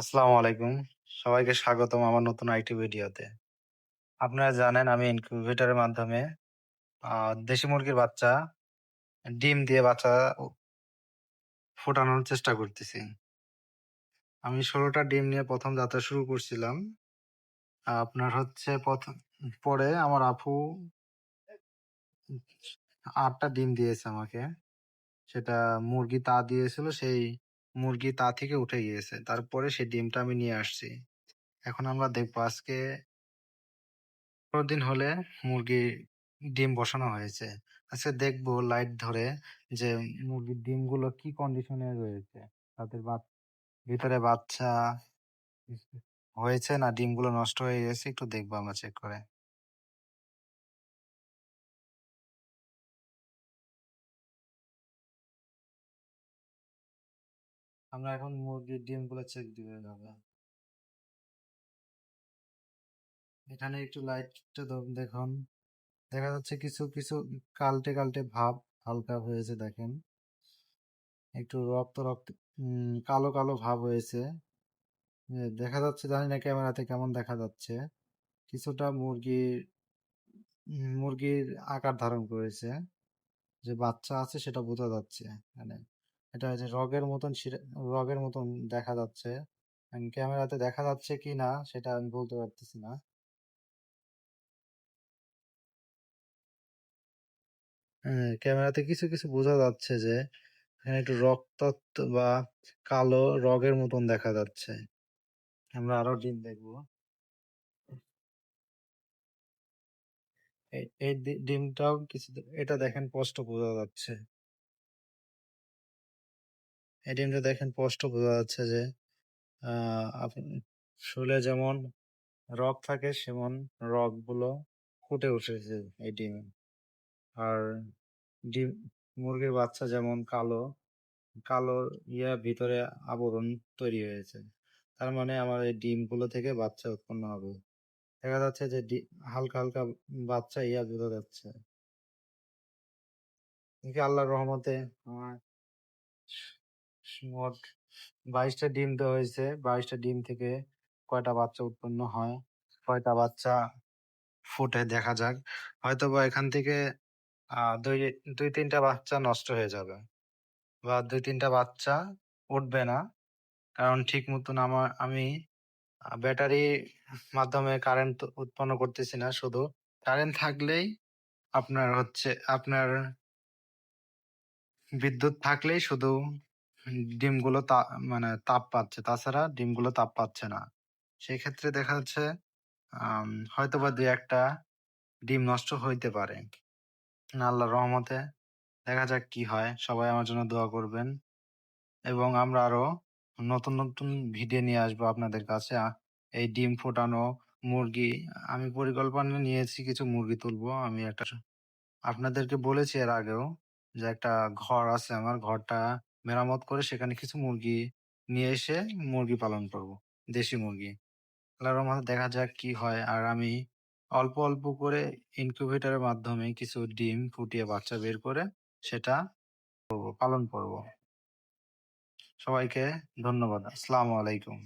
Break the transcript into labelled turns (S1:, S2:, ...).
S1: আসসালামু আলাইকুম। সবাইকে স্বাগতম আমার নতুন আইটি ভিডিওতে। আপনারা জানেন আমি ইনকিউবেটরের মাধ্যমে দেশি মুরগির বাচ্চা, ডিম দিয়ে বাচ্চা ফোটানোর চেষ্টা করতেছি। আমি ষোলোটা ডিম নিয়ে প্রথম যাত্রা শুরু করছিলাম। আপনার হচ্ছে প্রথম, পরে আমার আপু আটটা ডিম দিয়েছে আমাকে। সেটা মুরগি তা দিয়েছিল, সেই মুরগি তা থেকে উঠে গিয়েছে। তারপরে সেই ডিমটা আমি নিয়ে আসছি। এখন আমরা দেখব আজকে পনেরো দিন হলে মুরগি ডিম বসানো হয়েছে। আজকে দেখব লাইট ধরে যে মুরগির ডিমগুলো কি কন্ডিশনে রয়েছে। তাদের ভিতরে বাচ্চা হয়েছে না ডিমগুলো নষ্ট হয়ে গেছে? একটু দেখব আমরা চেক করে। আমরা এখন মুরগির ডিমগুলো চেক দিবে হবে এখানে একটু লাইটটা দেখুন। দেখা যাচ্ছে কিছু কিছু কালটে কালটে ভাব হালকা হয়েছে, দেখেন। একটু রক্ত রক্ত কালো কালো ভাব হয়েছে। দেখা যাচ্ছে, জানি না ক্যামেরাতে কেমন দেখা যাচ্ছে। কিছুটা মুরগির মুরগির আকার ধারণ করেছে। যে বাচ্চা আছে সেটা বোঝা যাচ্ছে মানে এটা যে রগের মতন রগের মতন দেখা যাচ্ছে। এখন ক্যামেরাতে দেখা যাচ্ছে কি না, সেটা আমি বলতে পারতেছি না। ক্যামেরাতে কিছু কিছু বোঝা যাচ্ছে যে, এখানে একটু রক্তাক্ত বা কালো রগের মতন দেখা যাচ্ছে। আমরা আরও ডিম দেখব। এই এই ডিমটাও কিছু, এটা দেখেন স্পষ্ট বোঝা যাচ্ছে। এই ডিমটা দেখেন স্পষ্ট বোঝা যাচ্ছে যে আপনি শুলে যেমন রক থাকে, সেমন রগগুলো ফুটে উঠেছে এই ডিমে। আর ডিম, মুরগির বাচ্চা যেমন কালো কালো ইয়া ভিতরে আবরণ তৈরি হয়েছে। তার মানে আমার এই ডিমগুলো থেকে বাচ্চা উৎপন্ন হবে। দেখা যাচ্ছে যে হালকা হালকা বাচ্চা ইয়া বোঝা যাচ্ছে। আল্লাহর রহমতে আমার মোট বাইশটা ডিম দেওয়া হয়েছে। বাইশটা ডিম থেকে কয়টা বাচ্চা উৎপন্ন হয়? কয়টা বাচ্চা ফুটে দেখা যাক। হয়তো বা এখান থেকে দুই দুই, তিনটা বাচ্চা নষ্ট হয়ে যাবে বা দুই, তিনটা বাচ্চা উঠবে না। কারণ ঠিক মতন আমার, আমি ব্যাটারি মাধ্যমে কারেন্ট উৎপন্ন করতেছি না শুধু। কারেন্ট থাকলেই আপনার হচ্ছে, আপনার বিদ্যুৎ থাকলেই শুধু ডিমগুলো তা মানে তাপ পাচ্ছে। তাছাড়া ডিমগুলো তাপ পাচ্ছে না। সেই ক্ষেত্রে দেখা যাচ্ছে হয়তোবা দুই একটা ডিম নষ্ট হইতে পারে। আল্লাহর রহমতে দেখা যাক কি হয়। সবাই আমার জন্য দোয়া করবেন। এবং আমরা আরও নতুন নতুন ভিডিও নিয়ে আসব আপনাদের কাছে। এই ডিম ফোটানো মুরগি, আমি পরিকল্পনা নিয়েছি কিছু মুরগি তুলবো। আমি একটা আপনাদেরকে বলেছি এর আগেও যে একটা ঘর আছে আমার। ঘরটা মেরামত করে সেখানে কিছু মুরগি নিয়ে এসে মুরগি পালন করব, দেশি মুরগি। আল্লাহর রহমতে দেখা যাক কি হয়। আর আমি অল্প অল্প করে ইনকিউবেটরের মাধ্যমে কিছু ডিম ফুটিয়ে বাচ্চা বের করে সেটা পালন করব। সবাইকে ধন্যবাদ। আসসালামু আলাইকুম।